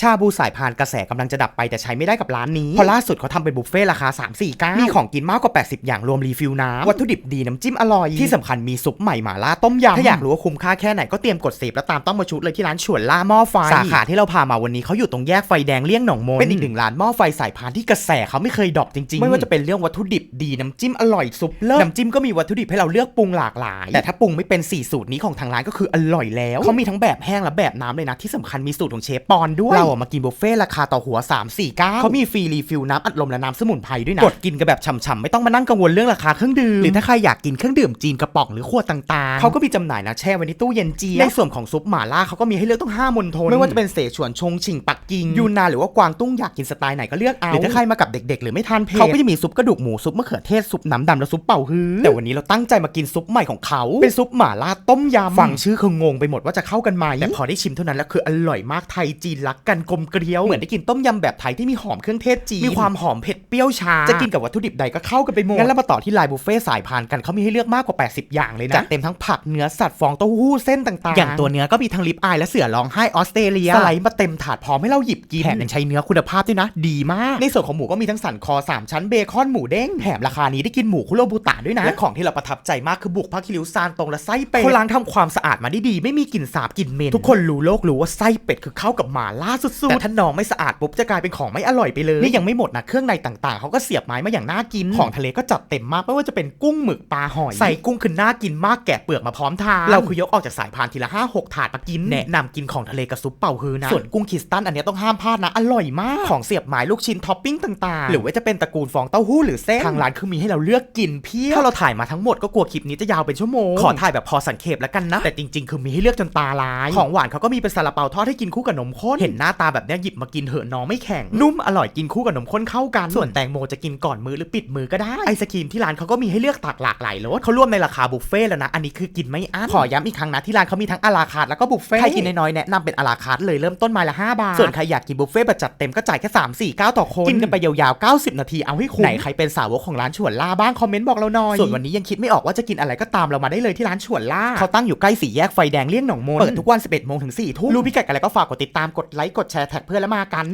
ชาบูสายพานกระแสกำลังจะดับไปแต่ใช้ไม่ได้กับร้านนี้เพราะล่าสุดเขาทำเป็นบุฟเฟ่ราคา 3 4 9 มีของกินมากกว่า 80 อย่างรวมรีฟิลน้ำวัตถุดิบดีน้ำจิ้มอร่อย ที่สำคัญมีซุปใหม่หม่าล่าต้มยำถ้าอยากรู้ว่าคุ้มค่าแค่ไหนก็เตรียมกดเสพแล้วตามต้องมาชุดเลยที่ร้านฉวนล่าหม้อไฟสาขาที่เราพามาวันนี้เขาอยู่ตรงแยกไฟแดงเลี่ยงหนองมนเป็นอีกหนึ่งร้านหม้อไฟสายพานที่กระแสเขาไม่เคยดรอปจริงๆไม่ว่าจะเป็นเรื่องวัตถุดิบดีน้ำจิ้มอร่อยซุปเลิศน้ำจิ้มก็มีวัตถุดิบให้เราเลือกปรุงหลากหลาย แต่ถ้าปรุงไม่เป็นสี่สูตรนี้ของทางร้านก็คืออร่อยแล้วเขามีทั้งแบบแห้งและแบบน้ำเลยนะที่สำคัญมีสูตรของเชฟปอนด้วยเราอะมากินบุฟเฟ่ราคาต่อหัว 3 4 9เขามีฟรีรีฟิลน้ำอัดลมและน้ำสมุนไพรด้วยนะ กดกินกันแบบฉ่ำๆ ไม่ต้องมานั่งกังวลเรื่องราคาเครื่องดื่ม หรือถ้าใครอยากกินเครื่องดื่มจีนกระป๋องหรือขวดต่างๆ เขาก็มีจำหน่ายนะแช่ไว้ในตู้เย็นจีในส่วนของซุปหม่าล่าเขาก็มีให้เลือกต้อง5มณฑลไม่ว่าจะเป็นเสฉวนชงชิงปัก กิ่งยูนนานหรือว่ากวางตุ้งอยากกินสไตล์ไหนก็เลือกเอาหรือถ้าใครมากับเด็กๆ หรือไม่ทานเผ็ดเขาก็จะมีซุปกระดูกหมูซุปมะเขือเทศซุปน้ำดำและซุปเป่าฮื้อแต่วันนี้เราตั้งใจมากินซุปใหม่ของเขา เป็นซุปหม่าล่าต้มยำฟังชื่อคืองงไปหมดว่าจะเข้ากันไหมแต่พอได้ชิมเท่านั้นแล้วคืออร่อยมากไทยจีนรักกันกลมเกลียวเหมือนได้กินต้มยำแบบไทยที่มีหอมเครื่องเทศจีนมีความหอมเผ็ดเปรี้ยวชาจะกินกับวัตถุดิบใดก็เข้ากันไปหมดงั้นเรามาต่อที่ไลน์บุฟเฟ่ต์สายพานกันเขามีให้เลือกมากกว่า 80 อย่างเลยนะจัดเต็มทั้งผักเนื้อสัตว์ฟองเต้าหู้เส้นต่างๆ อย่างตัวเนื้อก็มีทั้งลิปอายและเสือร้องไห้ออสเตรเลียสไลด์มาเต็มถาดพร้อมให้เราหยิบกินแถมยังใช้เนื้อคุณภาพด้วยนะ ดีมาก ในส่วนของหมูก็มีทั้งสันคอ 3 ชั้นเบคอนหมูเด้งแถมราคานี้ได้กินหมูคุโรบุตะด้วยนะและของที่เราประทับใจมากคือบุกผ้าคิริวซานตรงและไส้เป็ดเขาล้างทำความสะอาดมาได้ดีไม่มีกลิ่นสาบกลิ่นเหม็นทุกคนรู้โลกรู้ว่าไส้เป็ดคือเข้ากับหมาล่าสุดๆแต่ถ้าน้องไม่สะอาดปุ๊บจะกลายเป็นของไม่อร่อยไปเลยนี่ยังไม่หมดนะเครื่องในต่างๆเขาก็เสียบไม้มาอย่างน่ากินของทะเลก็จัดเต็มมากไม่ว่าจะเป็นกุ้งหมึกปลาหอยใส่กุ้งคือน่ากินมากแกะเปลือกมาพร้อมทานเราคือยกออกจากสายพานทีละห้าหกถาดมากินแนะนำกินของทะเลกับซุปเป่าฮือนะส่วนกุ้งคิสตันอันเนี้ยต้องห้ามพลาดนะ อร่อยมาก ของเสียบไม้ลูกชิ้นท็อปปิ้งต่างๆ หรือว่าจะเป็นตระกูลฟองเต้าหู้หรือเส้น ทางร้านคือมีให้เราเลือกกินเพียบถ้าเราถ่ายมาทั้งหมดก็กลัวคลิปนี้จะยาวเป็นชั่วโมง ขอถ่ายแบบพอสังเขปแล้วกันนะ แต่จริงๆ คือมีให้เลือกจนตาลาย ของหวานเขาก็มีเป็นซาลาเปาทอดให้กินคู่กับนมข้น เห็นหน้าตาแบบเนี้ยหยิบมากินเถอะน้องไม่แข็ง นุ่มอร่อยกินคู่กับนมข้นเข้ากัน ส่วนแตงโมจะกินก่อนมือหรือปิดมือก็ได้ ไอศครีมที่ร้านเขาก็มีให้เลือกตักหลากหลายรสเขาร่วมในราคาบุฟเฟ่ต์แล้วนะ อันนี้คือกินไม่อั้น ขอย้ำอีกครั้งนะที่ร้านเขามีทั้งอาราคาร์ทแล้วก็บุฟเฟ่ต์ใครกินน้อยๆแนะนำเป็นอาราคาร์ทเลยเริ่มต้นไม้ละ5บาทส่วนใครอยากกินบุฟเฟ่ต์แบบจัดเต็มก็จ่ายแค่3 4 9 ต่อคนกินกันไปยาวๆ 90 นาทีเอาให้คุ้มไหนใครเป็นสาวกของร้านฉวนล่าบ้างคอมเมนต์บอกเราหน่อยส่วนวันนี้ยังคิดไม่ออกว่าจะกินอะไรก็ตามเรามาได้เลยที่ร้านฉวนล่าเขาตั้งอยู่ใกล้สี่แยกไฟแดงเลี่ยงหนองมนเปิดทุกวัน 11โมงถึง4ทุ่มรู้พิกัดอะไรก็ฝากกดติดตามกดไลค์กดแชร์แท็กเพื่อนแล้วมากัน